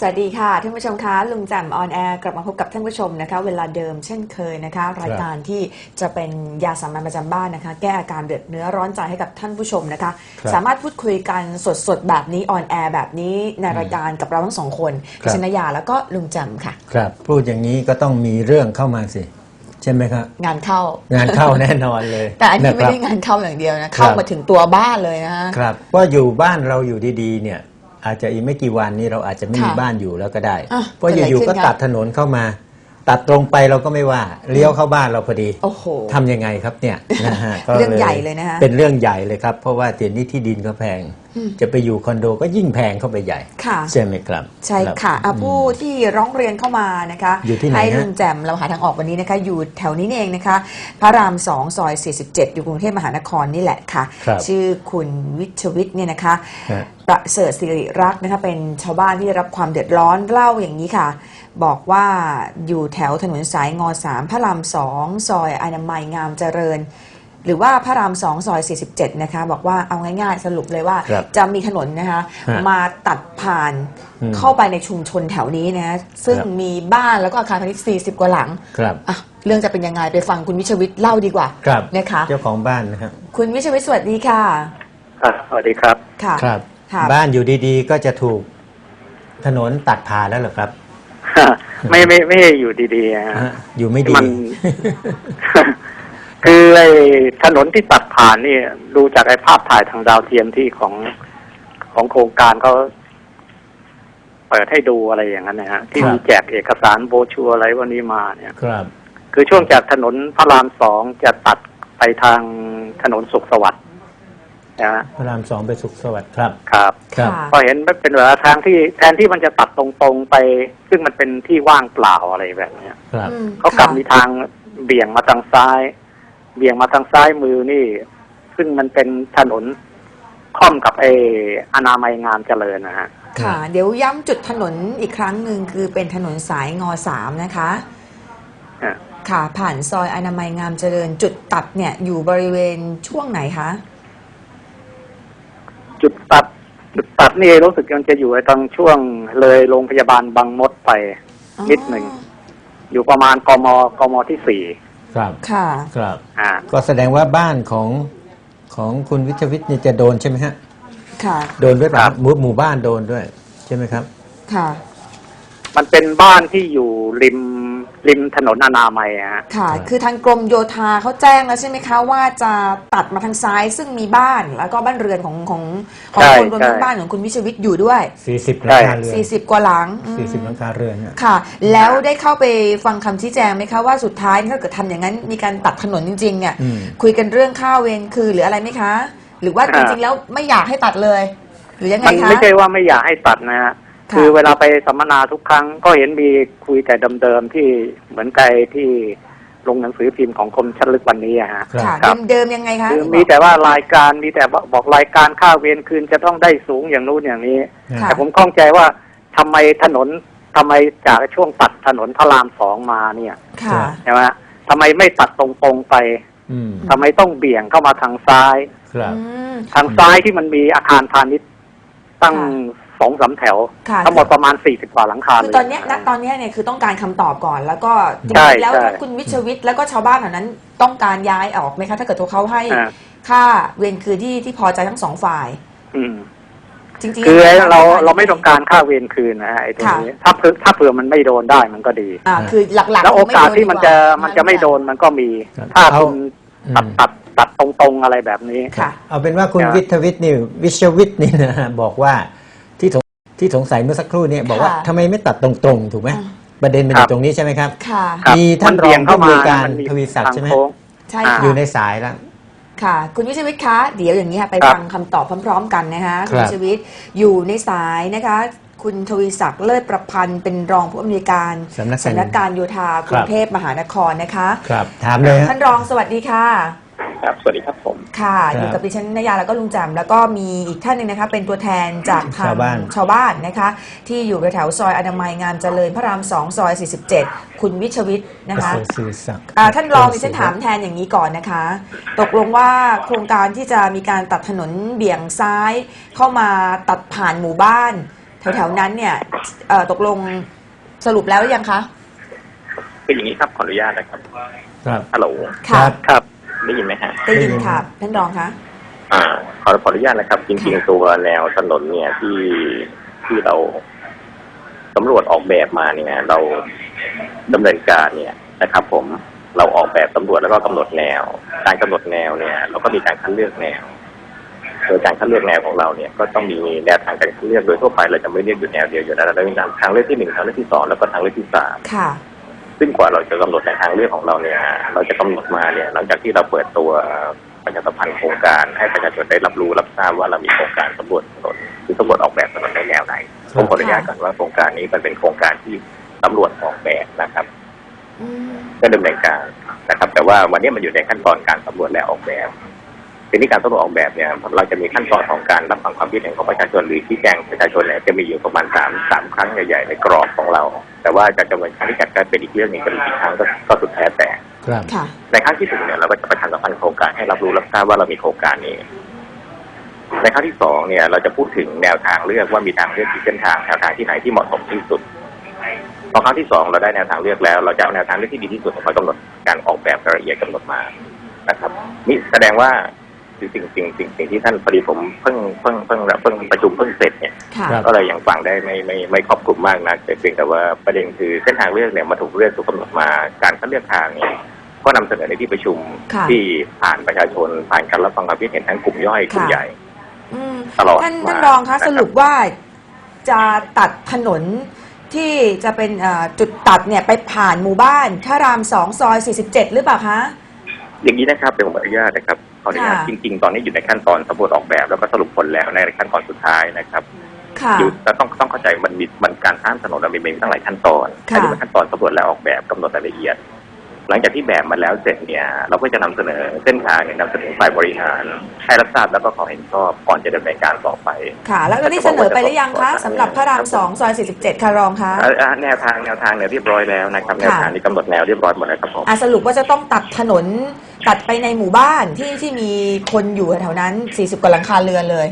สวัสดีค่ะท่านผู้ชมคะลุงแจ่มออนแอร์กลับมาพบกับท่านผู้ชมนะคะ เวลาเดิมเช่นเคยนะคะ รายการที่จะเป็นยาสามัญประจำบ้านนะคะ แก้อาการเดือดเนื้อร้อนใจให้กับท่านผู้ชมนะคะครับสามารถพูดคุยกันสดๆ แบบนี้ออนแอร์แบบนี้ในรายการกับเราทั้งสองคนครับชนยาแล้วก็ลุงแจ่มค่ะ ครับพูดอย่างนี้ก็ต้องมีเรื่องเข้ามาสิใช่ไหมครับงานเข้างานเข้าแน่นอนเลย แต่อันนี้ไม่ะครับได้งานเข้าอย่างเดียวนะเข้ามาถึงตัวบ้านเลยนะคะครับว่าอยู่บ้านเราอยู่ดีๆเนี่ย อาจจะอีกไม่กี่วันนี้เราอาจจะไม่มีค่ะบ้านอยู่แล้วก็ได้อะเพราะเกิดอะไรอยู่ขึ้นๆก็คะตัดถนนเข้ามา ตัดตรงไปเราก็ไม่ว่าเลี้ยวเข้าบ้านเราพอดีโอ้โหทำยังไงครับเนี่ยนะฮะก็เรื่องใหญ่เลยนะฮะเป็นเรื่องใหญ่เลยครับ เพราะว่าเดี๋ยวนี้ที่ดินก็แพงอืมจะไปอยู่คอนโดก็ยิ่งแพงเข้าไปใหญ่ค่ะใช่ไหมครับ ใช่รับค่ะอะอืมผู้ที่ร้องเรียนเข้ามานะคะอยู่ที่ไหนให้ฮะลุงแจ่มเราหาทางออกวันนี้นะคะ อยู่แถวนี้นี่เองนะคะ พระรามสองซอย 47 อยู่กรุงเทพมหานครนี่แหละค่ะครับชื่อคุณวิชวิทย์เนี่ยนะคะฮะประเสริฐสิริรักษ์นะคะเป็นชาวบ้านที่ได้รับความเดือดร้อนเล่าอย่างนี้ค่ะ บอกว่าอยู่แถวถนนสายงอ3พระรามสองซอยอนามัยงามเจริญ หรือว่าพระรามสองซอย 47 นะคะ บอกว่าเอาง่ายๆ สรุปเลยว่าครับจะมีถนนนะคะฮะมาตัดผ่านอืม เข้าไปในชุมชนแถวนี้นะซึ่งครับมีบ้านแล้วก็อาคารพาณิชย์40 กว่าหลังครับ อะเรื่องจะเป็นยังไงไปฟังคุณวิชวิทย์เล่าดีกว่าครับ นะคะ เจ้าของบ้านนะครับคุณวิชวิทย์สวัสดีค่ะครับสวัสดีครับ ค่ะ ครับ ค่ะ บ้านอยู่ดีๆ ก็จะถูกถนนตัดผ่านแล้วเหรอครับไม่ไม่ไม่ได้อยู่ดีๆอะฮะอยู่ไม่ดี มัน คือไอ้ถนนที่ตัดผ่านนี่ดูจากไอ้ภาพถ่ายทางดาวเทียมที่ของของโครงการเขาเปิดให้ดูอะไรอย่างนั้นนะฮะที่ครับมีแจกเอกสารโบรชัวร์อะไรวันนี้มาเนี่ย ครับ คือช่วงจากถนนพระรามสองจะตัดไปทางถนนสุขสวัสดิ์นะฮะพระรามสองไปสุขสวัสดิ์ครับ ครับครับค่ะก็เห็นมันเป็นแบบทางที่แทนที่มันจะตัดตรงๆไป ซึ่งมันเป็นที่ว่างเปล่าอะไรแบบเนี้ยครับอืมเขากลับค่ะมีทางเบี่ยงมาทางซ้าย เบี่ยงมาทางซ้ายมือนี่ ซึ่งมันเป็นถนนค่อมกับไออนามัยงามเจริญนะฮะค่ะ เดี๋ยวย้ำจุดถนนอีกครั้งหนึ่งคือเป็นถนนสายงอสามนะคะอะค่ะ ผ่านซอยอนามัยงามเจริญ จุดตัดเนี่ย อยู่บริเวณช่วงไหนคะ จุดตัด จุดตัดนี่รู้สึกมันจะอยู่ไอ้ตรงช่วงเลยโรงพยาบาลบางมดไปอ๋อนิดหนึ่ง อยู่ประมาณกมกมที่สี่ ครับค่ะ ครับ อ่า ก็แสดงว่าบ้านของของคุณวิทยวิทย์เนี่ยจะโดนใช่ไหมฮะ ค่ะ โดนด้วยป่ะครับหมู่หมู่บ้านโดนด้วย ใช่ไหมครับ ค่ะ มันเป็นบ้านที่อยู่ริม ริมถนนอนามัยอะฮะค่ะครับคือทางกรมโยธาเขาแจ้งแล้วใช่ไหมคะ ว่าจะตัดมาทางซ้ายซึ่งมีบ้านแล้วก็บ้านเรือนของของของใช่คนรวมทั้งใช่บ้านของคุณวิชวิทย์อยู่ด้วย สี่สิบหใช่ลังคาเรือน40 กว่าหลังอืมสี่สิบหลังคาเรือนเนี่ยค่ะ แล้วได้เข้าไปฟังคำชี้แจงไหมคะว่าสุดท้ายถ้าเกิดทำอย่างนั้นมีการตัดถนนจริงๆเนี่ยอืม คุยกันเรื่องค่าเวรคือหรืออะไรไหมคะ หรือว่าจริงๆแล้วไม่อยากให้ตัดเลย หรือยังไงมันคะ ไม่ใช่ว่าไม่อยากให้ตัดนะฮะ ค่ะคือเวลาไปสัมมนาทุกครั้งก็เห็นมีคุยแต่เดิมๆที่เหมือนไกลที่ลงหนังสือพิมพ์ของคมชัดลึกวันนี้อะฮะครับค่ะครับเดิมๆยังไงคะคือที่มีบอกแต่ว่ารายการมีแต่บอกรายการค่าเวรคืนจะต้องได้สูงอย่างนู้นอย่างนี้ค่ะแต่ผมข้องใจว่าทำไมถนนทำไมจากช่วงตัดถนนพระรามสองมาเนี่ยค่ะใช่ไหมฮะทำไมไม่ตัดตรงๆไปอืมทำไมต้องเบี่ยงเข้ามาทางซ้ายครับอืมทางซ้ายที่มันมีอาคารพาณิชย์ตั้งค่ะ สองสามแถว ค่ะ ทั้งหมดประมาณสี่สิบกว่าหลังคาคือเลยตอนเนี้ยณตอนเนี้ยเนี่ยคือต้องการคำตอบก่อน แล้วก็จใช่ริงๆแล้วใช่ถ้าคุณวิชวิทย์แล้วก็ชาวบ้านแถวนั้นต้องการย้ายออกไหมคะ ถ้าเกิดตัวเขาให้อ่าค่าเวรคืนที่ที่พอใจทั้งสองฝ่าย อืม จริงๆคือแล้วเราทเราไม่ต้องการค่าเวรคืนนะฮะไอ้ตรงนี้ถ้าเผื่อถ้าเผื่อมันไม่โดนได้มันก็ดี อ่าคือหลักๆแล้วโอกาสคงไโดที่มันจะดีกว่ามันจะไม่โดนมันก็มีครับถ้าเอาคุณอืตัดมตัดตัดตรงๆอะไรแบบนี้ ค่ะ เอาเป็นว่าคุณใช่ไหมวิทยวิทย์นี่วิชวิทย์นี่นะฮะบอกว่า ที่สงที่สงสัยเมื่อสักครู่เนี่ยบอกว่าค่ะทำไมไม่ตัดตรงๆ ถูกไหมอ่า ประเด็นมันอครัยู่บ ตรงนี้ใช่ไหมครับ ค่ะ ครับมีท่านมัเบี่ยงเข้ามารองผู้อำนวยการมันมีทวีศักดิ์ใช่ไหม ทางโค้ง ใช่อ่าค่ะ อยู่ในสายแล้ว ค่ะ คุณวิชวิทย์คะเดี๋ยวอย่างนี้ค่ะไปครับ ฟังคำตอบพร้อม ๆ กันนะคะคคุรัณบ วิชวิทย์อยู่ในสายนะคะ คุณทวีศักดิ์เลิศประพันธ์เป็นรองผู้อำนวยการสำนักสำนักการโยธากรุงเทพมหานครนะคะ ครับ ถามเลยฮะท่านรองสวัสดีค่ะ ครับ สวัสดีครับผม ค่ะครับอยู่กับดิฉันนยาแล้วก็ลุงแจมแล้วก็มีอีกท่านหนึ่งนะคะ เป็นตัวแทนจากทางชาวบ้าน ชาวบ้านนะคะ ที่อยู่แถวๆซอยอนามัยงามเจริญพระรามสองซอย 47 คุณวิชวิทย์นะคะประเสริฐศิริศักดิ์อ่าท่านรองดิฉันถามแทนอย่างนี้ก่อนนะคะ ตกลงว่าโครงการที่จะมีการตัดถนนเบี่ยงซ้ายเข้ามาตัดผ่านหมู่บ้าน แถวๆนั้นเนี่ยเอ่อตกลงสรุปแล้วหรือยังคะ คืออย่างนี้ครับขออนุญาตนะครับครับ ฮัลโหล ค่ะ ครับ ได้ยินไหมฮะได้ยินค่ะท่านรองคะอ่าขอขออนุญาตนะครับ จริงๆตัวแนวถนนเนี่ยที่ที่เราสำรวจออกแบบมาเนี่ย เราดำเนินการเนี่ยนะครับ ผมเราออกแบบสำรวจแล้วก็กำหนดแนว การกำหนดแนวเนี่ย เราก็มีการคัดเลือกแนวโดยการคัดเลือกแนวของเราเนี่ยก็ต้องมีแนวทางการคัดเลือกโดยทั่วไปเราจะไม่เลือกอยู่แนวเดียวอยู่แล้วเราจะมีทางเลือกที่หนึ่งทางเลือกที่สองแล้วก็ทางเลือกที่สามค่ะ ซึ่งกว่าเราจะกำหนดในทางเลือกของเราเนี่ย เราจะกำหนดมาเนี่ยหลังจากที่เราเปิดตัวประชาสัมพันธ์โครงการ ให้ประชาชนได้รับรู้รับทราบว่าเรามีโครงการสำรวจถนนหรือสำรวจออกแบบถนนในแนวไหนครับผมขออนุญาตก่อนว่าโครงการนี้มันเป็นโครงการที่สำรวจออกแบบนะครับอืมก็ดำเนินการนะครับ แต่ว่าวันนี้มันอยู่ในขั้นตอนการสำรวจและออกแบบ ทีนี้การสำรวจออกแบบเนี่ยเราจะมีขั้นตอนของการรับฟังความคิดเห็นของประชาชนหรือที่แจ้งประชาชนเนี่ยจะมีอยู่ประมาณสามสามครั้งใหญ่ๆในกรอบของเรา แต่ว่าจะจำนวนครั้งที่จัดการเป็นอีกเรื่องหนึ่งจะมีกี่ครั้งก็ก็สุดแท้แต่ครับค่ะในครั้งที่หนึ่งเนี่ยเราก็จะประชาสัมพันธ์โครงการให้รับรู้รับทราบว่าเรามีโครงการนี้ในครั้งที่สองเนี่ยเราจะพูดถึงแนวทางเลือกว่ามีทางเลือกกี่เส้นทางแนวทางที่ไหนที่เหมาะสมที่สุดพอครั้งที่สองเราได้แนวทางเลือกแล้ว เราจะเอาแนวทางเลือกที่ดีที่สุดมากำหนดการออกแบบรายละเอียดกำหนดมานะครับนี่แสดงว่า สิ่งสิ่งสิ่งสิ่งที่ท่านพอดีผมเพิ่งเพิ่งเพิ่งเพิ่งประชุมเพิ่งเสร็จเนี่ยค่ะครับก็เลยยังฟังได้ไม่ไม่ไม่ครอบคลุมมากนะแต่เพียงแต่ว่าประเด็นคือเส้นทางเลือกเนี่ยมาถูกเลือกถูกกำหนดมาการคัดเลือกทางเนี่ยก็นำเสนอในที่ประชุมค่ะที่ผ่านประชาชนผ่านการรับฟังความคิดเห็นทั้งกลุ่มย่อยกลุ่มค่ะใหญ่อืมตลอดท่านมาท่านรองคะนะครับสรุปว่าจะตัดถนนที่จะเป็นเอ่อจุดตัดเนี่ยไปผ่านหมู่บ้านพระรามสองซอย47หรือเปล่าคะอย่างนี้นะครับเป็นผมอนุญาตนะครับ ขออนุญาตค่ะ จริง ๆ ตอนนี้อยู่ในขั้นตอนสำรวจออกแบบแล้วก็สรุปผลแล้วในขั้นตอนสุดท้ายนะครับค่ะ อยู่แต่ต้องต้องเข้าใจมันมีมันการสร้างถนนมันมีตั้งหลายขั้นตอนค่ะ อันนี้เป็นขั้นตอนสำรวจและออกแบบกำหนดรายละเอียด หลังจากที่แบบมาแล้วเสร็จเนี่ย เราก็จะนำเสนอเส้นทางเนี่ยนำเสนอฝ่ายบริหาร ให้รับทราบแล้วก็ขอเห็นชอบก่อนจะดำเนินการต่อไป ค่ะ แล้วก็นี่เสนอไปหรือยังคะสำหรับพระรามสองซอย 47 ค่ะรองคะเอ่ออะแนวทางแนวทางเนี่ยเรียบร้อยแล้วนะครับแนวทางนี้กำหนดแนวเรียบร้อยหมดแล้วครับผมอะสรุปว่าจะต้องตัดถนนตัดไปในหมู่บ้านที่ที่มีคนอยู่แถวนั้น 40 กว่าหลังคาเรือนเลย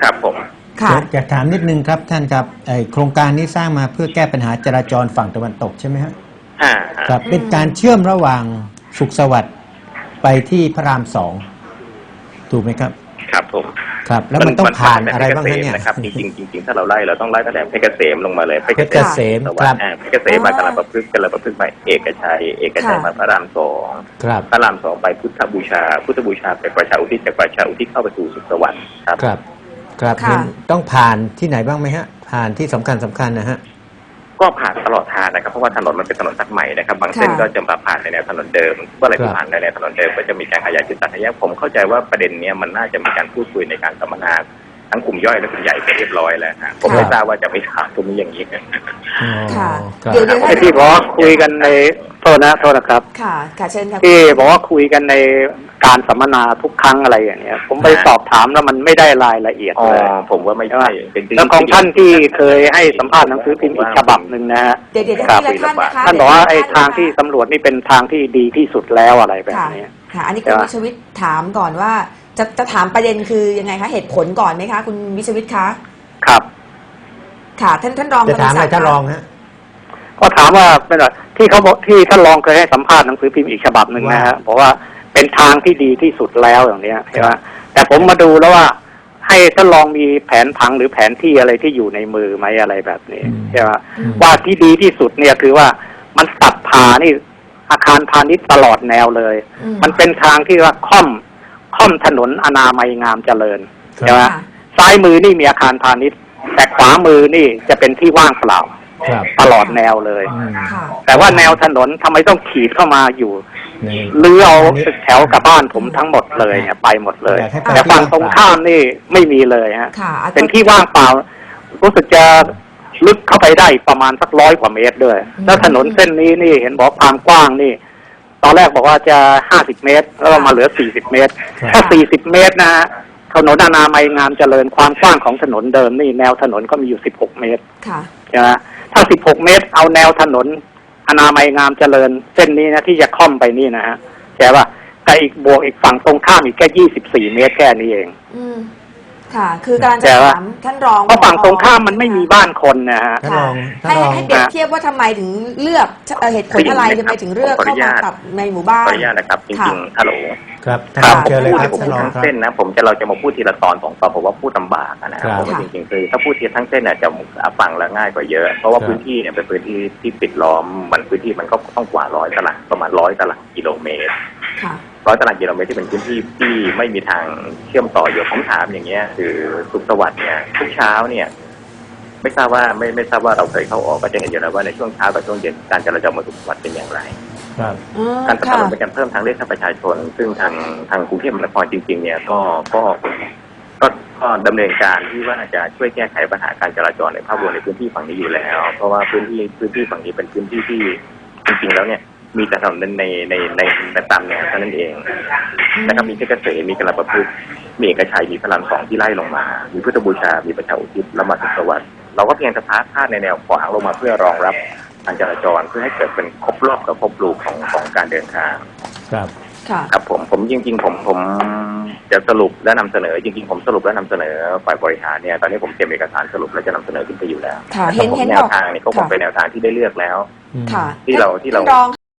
ครับผมค่ะอยากอยากถามนิดนึงครับท่านครับไอโครงการนี้สร้างมาเพื่อแก้ปัญหาจราจรฝั่งตะวันตกใช่ไหมฮะอ่า ครับอืมเป็นการเชื่อมระหว่างสุขสวัสดิ์ไปที่พระรามสองถูกไหมครับ ครับผมครับ แล้วมันต้องผ่านอะไรบ้างเพฮะชรเกษมเนี่ยนะครับจริงๆจริงๆถ้าเราไล่เราต้องไล่ตั้งแต่เพชรเกษมลงมาเลยเพชรเกษมสวัสครับดิ์อ่าเพชรเกษมมากำลังประพฤกษ์กำลังประพฤกษ์ไปเอกชัยเอกชัยค่ะมาพระรามสองครับพระรามสองไปพุทธบูชา พุทธบูชาไปประชาอุทิศจากประชาอุทิศเข้าไปสู่สุขสวรรค์ครับครับ ครับค่ะเห็นต้องผ่านที่ไหนบ้างไหมฮะ ผ่านที่สำคัญสำคัญนะฮะ ก็ผ่านตลอดทางนะครับ เพราะว่าถนนมันเป็นถนนตัดใหม่นะครับ บางเส้นค่ะก็จะมาผ่านในแนวถนนเดิมเมื่อไหรครัที่บผ่านในแนวถนนเดิมก็จะมีการขยายจุดตัดระยะผมเข้าใจว่าประเด็นเนี้ยมันน่าจะมีการพูดคุยในการสัมมนา ทั้งกลุ่มย่อยและกลุ่มใหญ่ไปเรียบร้อยแล้วฮะผมไม่ทราบว่าจะไม่ถามตรงนี้อย่างนี้อ๋อค่ะครับเดี๋ยวเดี๋ยวไอ้ที่บอกว่าคุยกันในโทษนะโทษนะครับ ค่ะค่ะเชิญค่ะที่บอกว่าคุยกันในการสัมมนาทุกครั้งอะไรอย่างเงี้ย ผมไปอ่าสอบถามแล้วมันไม่ได้รายละเอียดอ๋อเลยผมว่าไม่ใช่เป็นแล้วของท่านที่เคยให้สัมภาษณ์หนังสือพิมพ์อีกฉบับหนึ่งนะฮะเดี๋ยวเดี๋ยวครับทีละท่านนะคะท่านบอกว่าไอ้เดี๋ยวทางที่สำรวจนี่เป็นทางที่ดีที่สุดแล้วอะไรแบบค่ะนี้ค่ะ อันนี้คุณใช่ปะวิชวิทย์ถามก่อนว่า จะจะถามประเด็นคือยังไงคะเหตุผลก่อนไหมคะ คุณวิชวิทย์คะครับ ค่ะ ท่านท่านรองจะถามอะไรกฤษท่านคะรองฮะก็ถามว่าเป็นแบบที่เขาบอกที่ท่านรองเคยให้สัมภาษณ์หนังสือพิมพ์อีกฉบับหนึ่งนะฮะบอกว่าเป็นทางที่ดีที่สุดแล้วอย่างเนี้ยใช่ไหมแต่ผมมาดูแล้วว่า ให้ท่านรองมีแผนผังหรือแผนที่อะไรที่อยู่ในมือไหมอะไรแบบนี้อืมใช่ไหมอืมว่าที่ดีที่สุดเนี่ยคือว่ามันตัดผ่านี่อาคารพาณิชย์ตลอดแนวเลยอืมมันเป็นทางที่ว่าค่อม ค่อมถนนอนามัยงามเจริญครับใช่ไหมค่ะซ้ายมือนี่มีอาคารพาณิชย์ แต่ขวามือนี่จะเป็นที่ว่างเปล่าครับตลอดแนวเลยอืมค่ะแต่ว่าแนวถนนทำไมต้องขีดเข้ามาอยู่ในหรือเอาตึกแถวกับบ้านผมทั้งหมดเลยเนี่ยไปหมดเลยอยากให้ไปแต่ฝั่งตรงข้ามนี่ไม่มีเลยฮะค่ะอะเป็นที่ว่างเปล่า รู้สึกจะลึกเข้าไปได้ประมาณสักร้อยกว่าเมตรด้วย แล้วถนนเส้นนี้นี่เห็นบอกความกว้างนี่ ตอนแรกบอกว่าจะห้าสิบเมตร แล้วก็มาเหลือสี่สิบเมตรครับถ้าสี่สิบเมตรนะฮะถนนอนามัยงามเจริญความกว้างของถนนเดิมนี่แนวถนนก็มีอยู่สิบหกเมตรค่ะใช่ไหมถ้า16เมตร เอาแนวถนน อนามัยงามเจริญ เส้นนี้นะที่จะค่อมไปนี่นะฮะใช่ป่ะแต่อีกบวกอีกฝั่งตรงข้ามอีกแค่24เมตรแค่นี้เองอืม ค่ะ คือกำลังจะแต่ว่า ถามท่านรองเพราะฝั่งตรงข้ามมันไม่มีบ้านคนนะฮะ ท่านค่ะรองท่านให้รองให้เปรียบเทียบว่าทำไมถึงเลือกเอ่อเหตุผลอะไรทำไมถึงเลือกขออเข้านุมาญาตกับในหมู่บ้าขอนอนุญาตนะครับ จค่ะ ริงๆฮัลโหลครับท่านครรัอบงเจอเลยพูดครับผมท่านรองทั้งครับ เส้นนะผมจะเราจะมาพูดทีละตอนสองตอนผมว่าพูดลำบากอะนะครับผมว่าจริงๆคือถ้าพูดทีละทั้งเส้นเนี่ยจะฟังแล้วง่ายกว่าเยอะ เพราะว่าครับ พื้นที่เนี่ยเป็นพื้นที่ที่ปิดล้อมมันพื้นที่มันก็ต้องกว่าร้อยตารางประมาณร้อยตารางกิโลเมตร ค่ะ ร้อยตารางกิโลเมตรที่เป็นพื้นที่ที่ไม่มีทางเชื่อมต่ออยู่ผมถามอย่างเงี้ย คือสุขสวัสดิ์เนี่ยทุกเช้าเนี่ย ไม่ทราบว่าไม่ไม่ทราบว่าเราเคยเข้าออกก็จะเห็นอยู่แล้วว่าในช่วงเช้ากับช่วงเย็นการจราจรบนสุขสวัสดิ์เป็นอย่างไรครับอืมการสนับสค่ะนุนเป็นการเพิ่มทางเลือกให้ประชาชน ซึ่งทางทางกรุงเทพมหานครจริง ๆ เนี่ยก็ก็ก็ก็ดำเนินการที่ว่าจะช่วยแก้ไขปัญหาการจราจรในภาพรวมในพื้นที่ฝั่งนี้อยู่แล้ว เพราะว่าพื้นที่พื้นที่ฝั่งนี้เป็นพื้นที่ที่จริงๆแล้วเนี่ย มีแต่ถนนในในในในตามแนวเท่านั้นเองนะครับมีเพชรเกษมมีกระประพฤกษ์มีเอกชัยมีพระรามสองที่ไล่ลงมา มีพุทธบูชา มีประชาอุทิศและมาสุขสวัสดิ์เราก็เพียงจะพาพาดในแนวขวางลงมาเพื่อรองรับการจราจรเพื่อให้เกิดเป็นครบรอบกับครบรูปของของการเดินทางครับค่ะครับผมผมจริง ๆ ผมผมจะสรุปและนำเสนอ จริง ๆ ผมสรุปและนำเสนอฝ่ายบริหารเนี่ยตอนนี้ผมเตรียมเอกสารสรุปและจะนำเสนอขึ้นไปอยู่แล้วค่ะนะครับเห็นผมเห็นแนบวอกทางนี่ก็คงค่ะเป็นแนวทางที่ได้เลือกแล้วอืมค่ะที่เราที่เราท่นรอง